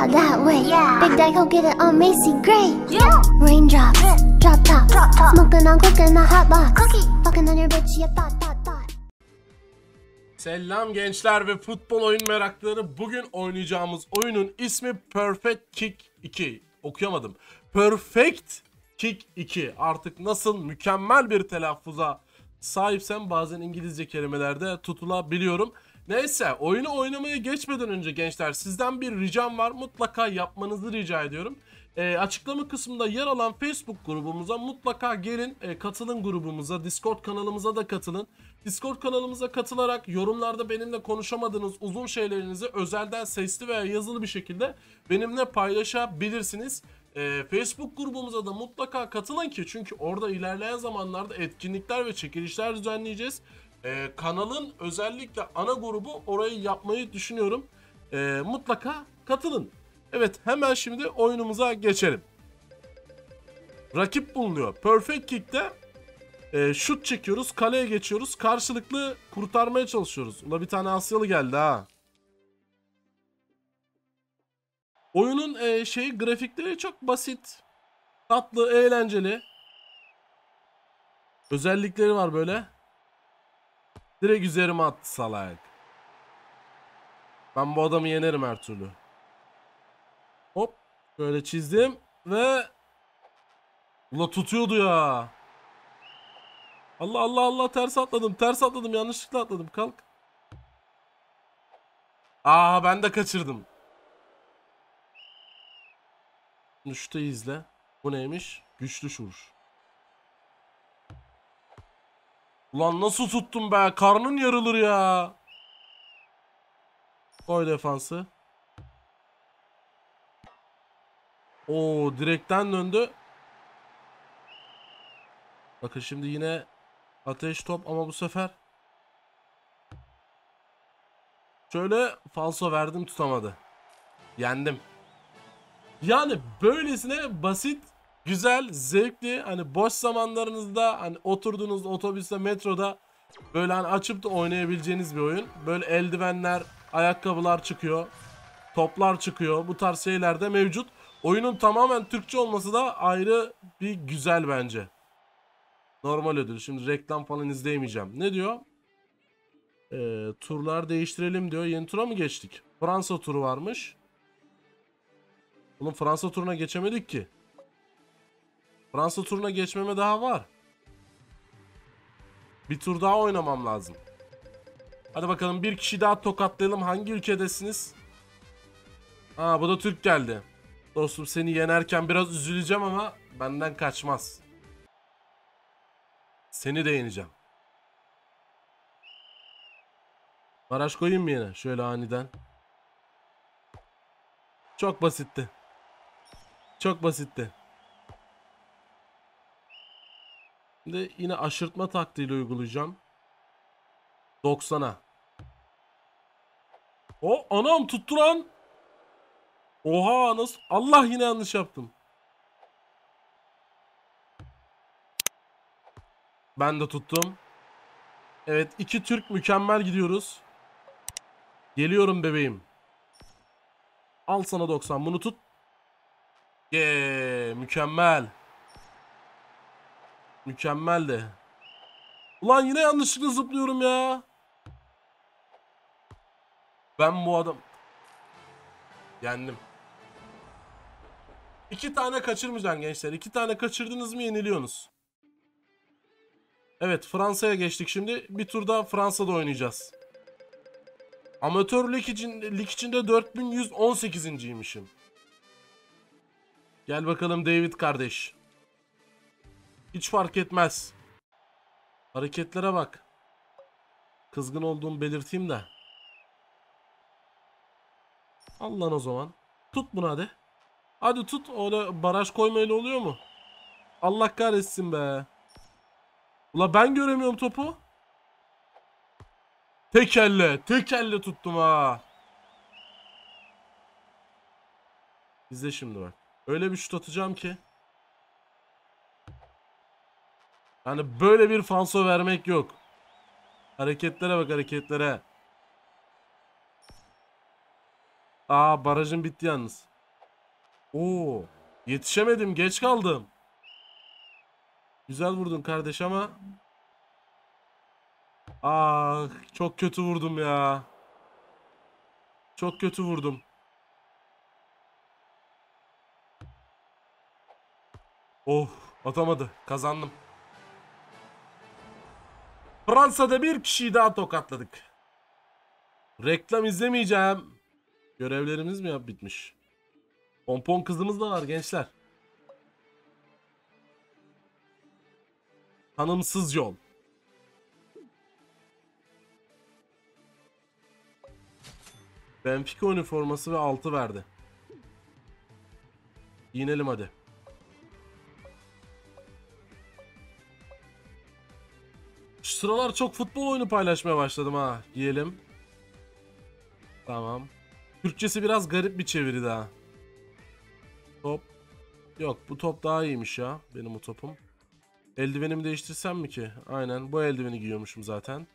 out that way. Yeah. Big Daddy, go get it on Macy Gray. Yeah. Raindrops, drop top, Drop top. smoking on cooking the hot box. Cookie. Fucking on your bitch, you thought, thought, thought. Selam gençler ve futbol oyun merakları. Bugün oynayacağımız oyunun ismi Perfect Kick 2. Okuyamadım. Perfect Kick 2. Artık nasıl mükemmel bir telaffuza sahipsem bazen İngilizce kelimelerde tutulabiliyorum. Neyse oyunu oynamaya geçmeden önce gençler sizden bir ricam var. Mutlaka yapmanızı rica ediyorum. E, açıklama kısmında yer alan Facebook grubumuza mutlaka gelin e, katılın grubumuza Discord kanalımıza da katılın. Discord kanalımıza katılarak yorumlarda benimle konuşamadığınız uzun şeylerinizi özelden sesli veya yazılı bir şekilde benimle paylaşabilirsiniz. E, Facebook grubumuza da mutlaka katılın ki çünkü orada ilerleyen zamanlarda etkinlikler ve çekilişler düzenleyeceğiz. E, kanalın özellikle ana grubu orayı yapmayı düşünüyorum. E, mutlaka katılın. Evet hemen şimdi oyunumuza geçelim. Rakip bulunuyor. Perfect Kick'te e, şut çekiyoruz, kaleye geçiyoruz. Karşılıklı kurtarmaya çalışıyoruz. Ula bir tane Asyalı geldi ha. Oyunun e, şey grafikleri çok basit. Tatlı, eğlenceli. Özellikleri var böyle. Direkt üzerime attı salak. Ben bu adamı yenerim her türlü. Hop. Böyle çizdim ve Ula tutuyordu ya. Allah Allah Allah ters atladım. Ters atladım. Yanlışlıkla atladım. Kalk. Aa ben de kaçırdım. Şunu izle. Bu neymiş? Güçlü şuruş. Ulan nasıl tuttum be? Karnın yarılır ya. Koy defansı. Oo direkten döndü. Bakın şimdi yine ateş top ama bu sefer şöyle falso verdim tutamadı. Yendim. Yani böylesine basit, güzel, zevkli hani boş zamanlarınızda hani oturduğunuz otobüste, metroda böyle hani açıp da oynayabileceğiniz bir oyun. Böyle eldivenler, ayakkabılar çıkıyor. Toplar çıkıyor. Bu tarz şeyler de mevcut. Oyunun tamamen Türkçe olması da ayrı bir güzel bence. Normal ödül. Şimdi reklam falan izleyemeyeceğim. Ne diyor? Ee, turlar değiştirelim diyor. Yeni tura mı geçtik? Fransa turu varmış. Oğlum Fransa turuna geçemedik ki. Fransa turuna geçmeme daha var. Bir tur daha oynamam lazım. Hadi bakalım bir kişi daha tokatlayalım. Hangi ülkedesiniz? Aa bu da Türk geldi. Dostum seni yenerken biraz üzüleceğim ama benden kaçmaz. Seni de yeneceğim. Baraj koyayım mı yine? Şöyle aniden. Çok basitti. Çok basitti. Şimdi yine aşırtma taktiğiyle uygulayacağım. 90'a. O anam tuttu lan. Oha nasıl? Allah yine yanlış yaptım. Ben de tuttum. Evet iki Türk mükemmel gidiyoruz. Geliyorum bebeğim. Al sana 90 bunu tut. Yeee mükemmel. Mükemmel de. Ulan yine yanlışlıkla zıplıyorum ya. Ben bu adam... Yendim. İki tane kaçırmayacaksın gençler. İki tane kaçırdınız mı yeniliyorsunuz. Evet Fransa'ya geçtik şimdi. Bir turda Fransa'da oynayacağız. Amatör lig, için, lig içinde 4118.ymişim. Gel bakalım David kardeş. Hiç fark etmez. Hareketlere bak. Kızgın olduğumu belirteyim de. Al o zaman. Tut bunu hadi. Hadi tut. Öyle baraj koymayla oluyor mu? Allah kahretsin be. Ula ben göremiyorum topu. Tek elle. Tek elle tuttum ha. İzle şimdi bak. Öyle bir şut atacağım ki. Yani böyle bir fanso vermek yok. Hareketlere bak hareketlere. Aa barajın bitti yalnız. Oo, yetişemedim, geç kaldım. Güzel vurdun kardeş ama. Ah, çok kötü vurdum ya. Çok kötü vurdum. Oh, atamadı. Kazandım. Fransa'da bir kişiyi daha tokatladık. Reklam izlemeyeceğim. Görevlerimiz mi ya bitmiş? Pompon kızımız da var gençler. Tanımsız yol. Benfica üniforması ve altı verdi. Giyinelim hadi. Sıralar çok futbol oyunu paylaşmaya başladım ha. Giyelim. Tamam. Türkçesi biraz garip bir çeviri daha. Top. Yok bu top daha iyiymiş ya. Benim o topum. Eldivenimi değiştirsem mi ki? Aynen bu eldiveni giyiyormuşum zaten.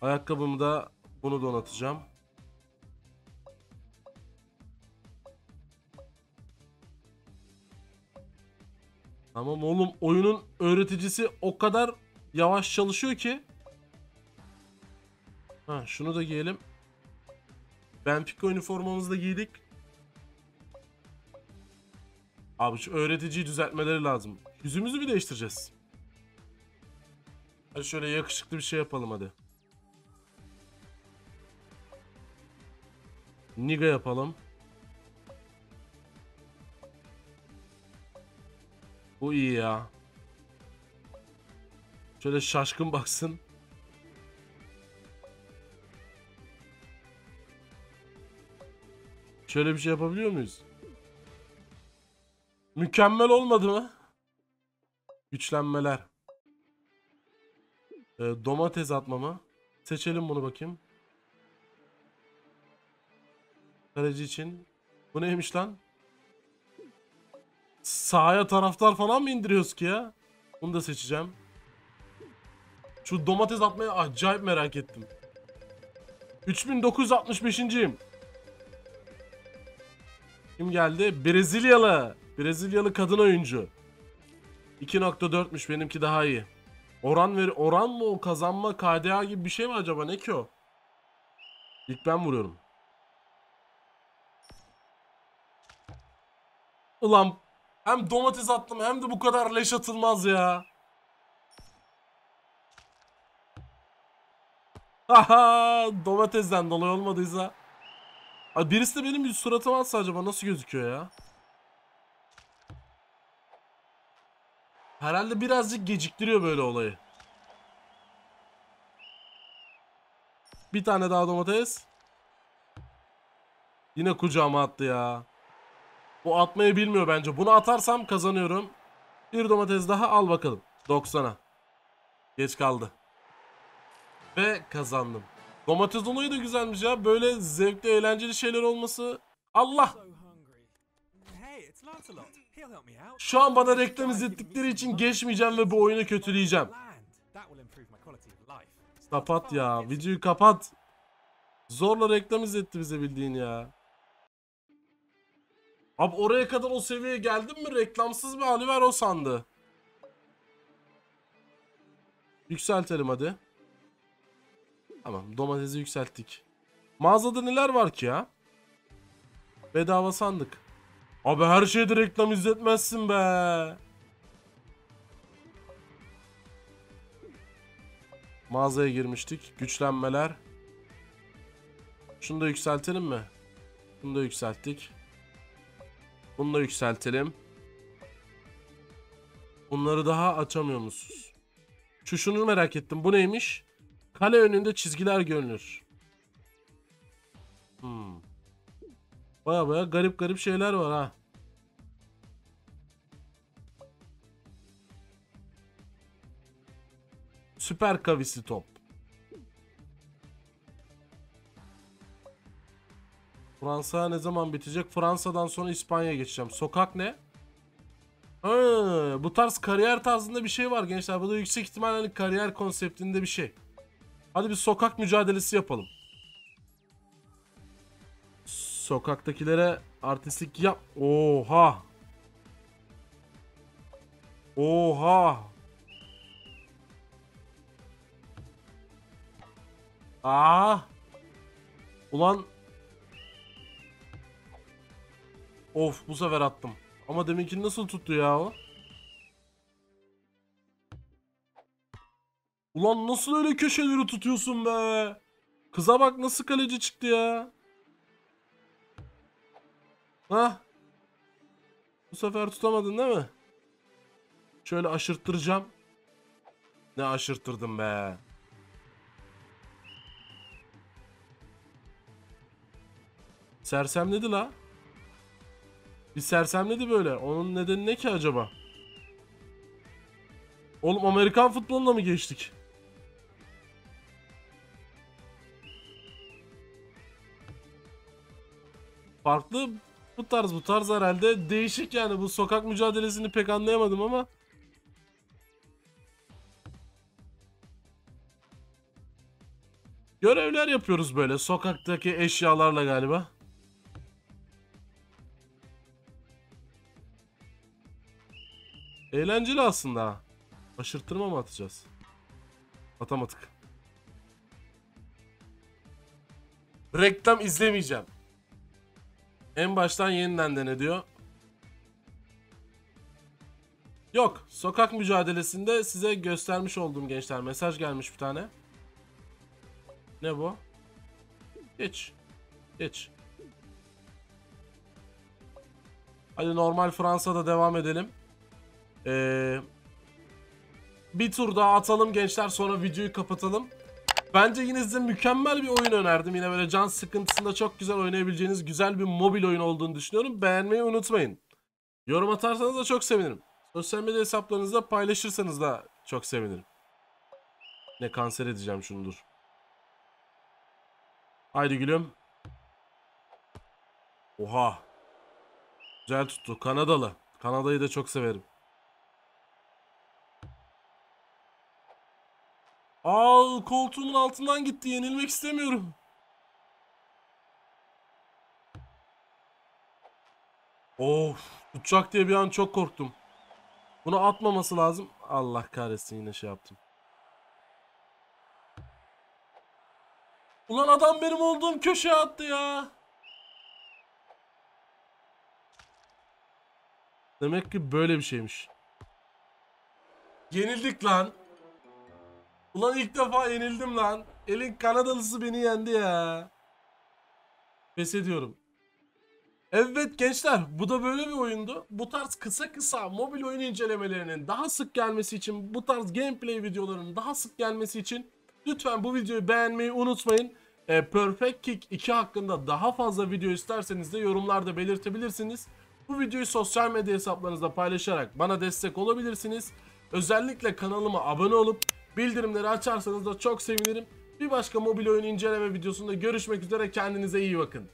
Ayakkabımı da bunu donatacağım. Tamam oğlum oyunun öğreticisi o kadar yavaş çalışıyor ki. Ha şunu da giyelim. Benfica üniformamızı da giydik. Abi şu öğreticiyi düzeltmeleri lazım. Yüzümüzü bir değiştireceğiz. Hadi şöyle yakışıklı bir şey yapalım hadi. Niga yapalım. Bu iyi ya. Şöyle şaşkın baksın. Şöyle bir şey yapabiliyor muyuz? Mükemmel olmadı mı? Güçlenmeler. Ee, domates atmamı. Seçelim bunu bakayım. Kaleci için. Bu neymiş lan? Sahaya taraftar falan mı indiriyoruz ki ya? Bunu da seçeceğim. Şu domates atmayı acayip merak ettim. 3965'inciyim. Kim geldi? Brezilyalı. Brezilyalı kadın oyuncu. 2.4'müş benimki daha iyi. Oran ver oran mı o kazanma KDA gibi bir şey mi acaba ne ki o? İlk ben vuruyorum. Ulan hem domates attım hem de bu kadar leş atılmaz ya. Haha domatesden dolayı olmadıysa. Abi birisi de benim bir suratıma atsa acaba nasıl gözüküyor ya? Herhalde birazcık geciktiriyor böyle olayı. Bir tane daha domates. Yine kucağıma attı ya. Bu atmayı bilmiyor bence. Bunu atarsam kazanıyorum. Bir domates daha al bakalım. 90'a. Geç kaldı. Ve kazandım. Domates olayı da güzelmiş ya. Böyle zevkli eğlenceli şeyler olması. Allah! Şu an bana reklam izlettikleri için geçmeyeceğim ve bu oyunu kötüleyeceğim. Kapat ya. Videoyu kapat. Zorla reklam izletti bize bildiğin ya. Abi oraya kadar o seviyeye geldin mi reklamsız bir Oliver o sandı. Yükseltelim hadi. Tamam domatesi yükselttik. Mağazada neler var ki ya? Bedava sandık. Abi her şeyde reklam izletmezsin be. Mağazaya girmiştik. Güçlenmeler. Şunu da yükseltelim mi? Bunu da yükselttik. Bunu da yükseltelim. Bunları daha açamıyor musunuz? Şu şunu merak ettim. Bu neymiş? Kale önünde çizgiler görünür. Hmm. Baya baya garip garip şeyler var ha. Süper kavisi top. Fransa ne zaman bitecek? Fransa'dan sonra İspanya'ya geçeceğim. Sokak ne? Ha, bu tarz kariyer tarzında bir şey var gençler. Bu da yüksek ihtimalle hani kariyer konseptinde bir şey. Hadi bir sokak mücadelesi yapalım. Sokaktakilere artistlik yap. Oha. Oha. Aa. Ulan. Of bu sefer attım. Ama deminki nasıl tuttu ya o? Ulan nasıl öyle köşeleri tutuyorsun be? Kıza bak nasıl kaleci çıktı ya. Hah. Bu sefer tutamadın değil mi? Şöyle aşırttıracağım. Ne aşırttırdım be. Sersemledi la. Bir sersemledi böyle. Onun nedeni ne ki acaba? Oğlum Amerikan futboluna mı geçtik? Farklı bu tarz bu tarz herhalde değişik yani bu sokak mücadelesini pek anlayamadım ama Görevler yapıyoruz böyle sokaktaki eşyalarla galiba. Eğlenceli aslında. ha. Aşırttırma mı atacağız? Atamadık. Reklam izlemeyeceğim. En baştan yeniden dene diyor. Yok. Sokak mücadelesinde size göstermiş olduğum gençler mesaj gelmiş bir tane. Ne bu? Geç. Geç. Hadi normal Fransa'da devam edelim. Ee, bir tur daha atalım gençler sonra videoyu kapatalım. Bence yine size mükemmel bir oyun önerdim. Yine böyle can sıkıntısında çok güzel oynayabileceğiniz güzel bir mobil oyun olduğunu düşünüyorum. Beğenmeyi unutmayın. Yorum atarsanız da çok sevinirim. Sosyal medya hesaplarınızda paylaşırsanız da çok sevinirim. Ne kanser edeceğim şunu dur. Haydi gülüm. Oha. Güzel tuttu. Kanadalı. Kanada'yı da çok severim. Al koltuğumun altından gitti. Yenilmek istemiyorum. Of. Tutacak diye bir an çok korktum. Bunu atmaması lazım. Allah kahretsin yine şey yaptım. Ulan adam benim olduğum köşeye attı ya. Demek ki böyle bir şeymiş. Yenildik lan. Ulan ilk defa yenildim lan. Elin Kanadalısı beni yendi ya. Pes ediyorum. Evet gençler bu da böyle bir oyundu. Bu tarz kısa kısa mobil oyun incelemelerinin daha sık gelmesi için bu tarz gameplay videolarının daha sık gelmesi için lütfen bu videoyu beğenmeyi unutmayın. E, Perfect Kick 2 hakkında daha fazla video isterseniz de yorumlarda belirtebilirsiniz. Bu videoyu sosyal medya hesaplarınızda paylaşarak bana destek olabilirsiniz. Özellikle kanalıma abone olup bildirimleri açarsanız da çok sevinirim. Bir başka mobil oyun inceleme videosunda görüşmek üzere kendinize iyi bakın.